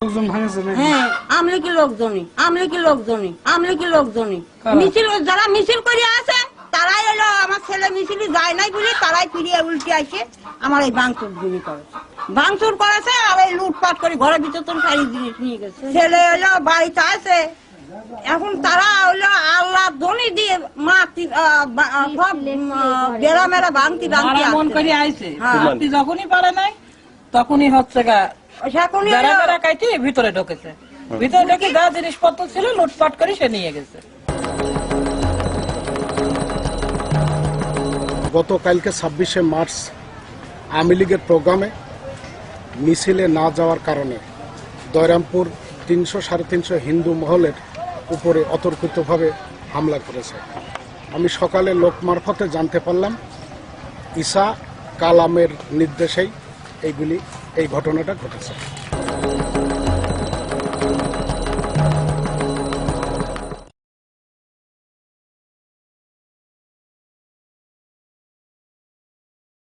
লোকজন ভাঙেছে নাকি হ্যাঁ আমলিকি লোকজনই? আমলিকি লোকজনই? আমলিকি লোকজনই? মিছিল যারা মিছিল করে আছে তারাই এলো আমার ছেলে মিছিল যায় নাই বলে তারাই ফিরিয়ে উল্টে আসে আমার এই বাংচুর গুলি করে। বাংচুর করেছে আর এই লুটপাট করে ঘরের ভিতর তো জিনিস নিয়ে গেছে। ছেলে হলো বাড়িতে আছে। এখন তারা হলো আল্লাহ ধনী দিয়ে মাটি সব বেড়া মেরা ভাঙতি ভাঙতি মন করে আইছে। হ্যাঁ। যখনই পারে নাই তখনই হচ্ছে গা ভিতরে ঢুকেছে। ভিতরে ঢুকে যা জিনিসপত্র ছিল লুটপাট করে সে নিয়ে গেছে। গতকালকে ছাব্বিশে মার্চ আওয়ামী লীগের প্রোগ্রামে মিছিলে না যাওয়ার কারণে দয়রামপুর তিনশো সাড়ে তিনশো হিন্দু মহলের উপরে অতর্কিতভাবে হামলা করেছে। আমি সকালে লোক মারফতে জানতে পারলাম ঈসা কালামের নির্দেশেই এইগুলি এই ঘটনাটা ঘটেছে।